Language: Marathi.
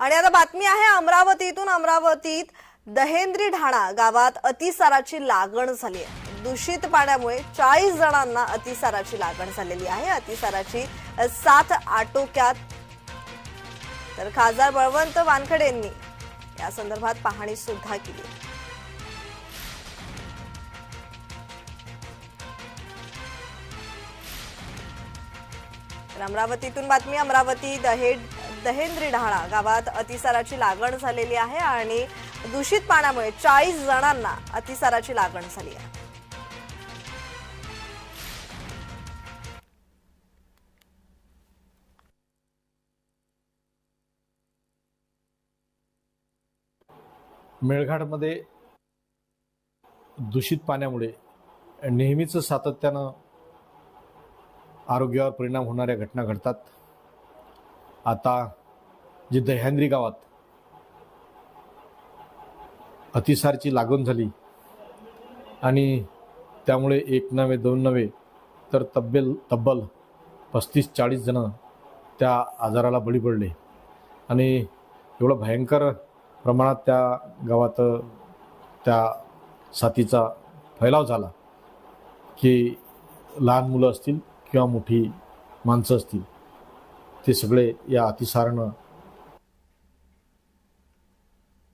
आणि आता बातमी आहे अमरावतीतून. अमरावतीत दहेंद्री ढाणा गावात अतिसाराची लागण झाली आहे. दूषित पाण्यामुळे चाळीस जणांना अतिसाराची लागण झालेली आहे. अतिसाराची सात आटोक्यात. तर खासदार बळवंत वानखडे यांनी या संदर्भात पाहणी सुद्धा केली. तर अमरावतीतून बातमी अमरावती दहेड दहेंद्री ढाणा गावात अतिसाराची लागण झालेली आहे आणि दूषित पाण्यामुळे चाळीस जणांना अतिसाराची लागण झाली आहे. मेळघाटमध्ये दूषित पाण्यामुळे नेहमीच सातत्यानं आरोग्यावर परिणाम होणाऱ्या घटना घडतात. आता जी दह्यांद्री गावात अतिसारची लागण झाली आणि त्यामुळे एक नव्हे दोन नव्हे तर तब्बेल तब्बल पस्तीस चाळीस जणं त्या आजाराला बळी पडले. आणि एवढं भयंकर प्रमाणात त्या गावात त्या साथीचा फैलाव झाला की लहान मुलं असतील किंवा मोठी माणसं असतील ते सगळे या अतिसारानं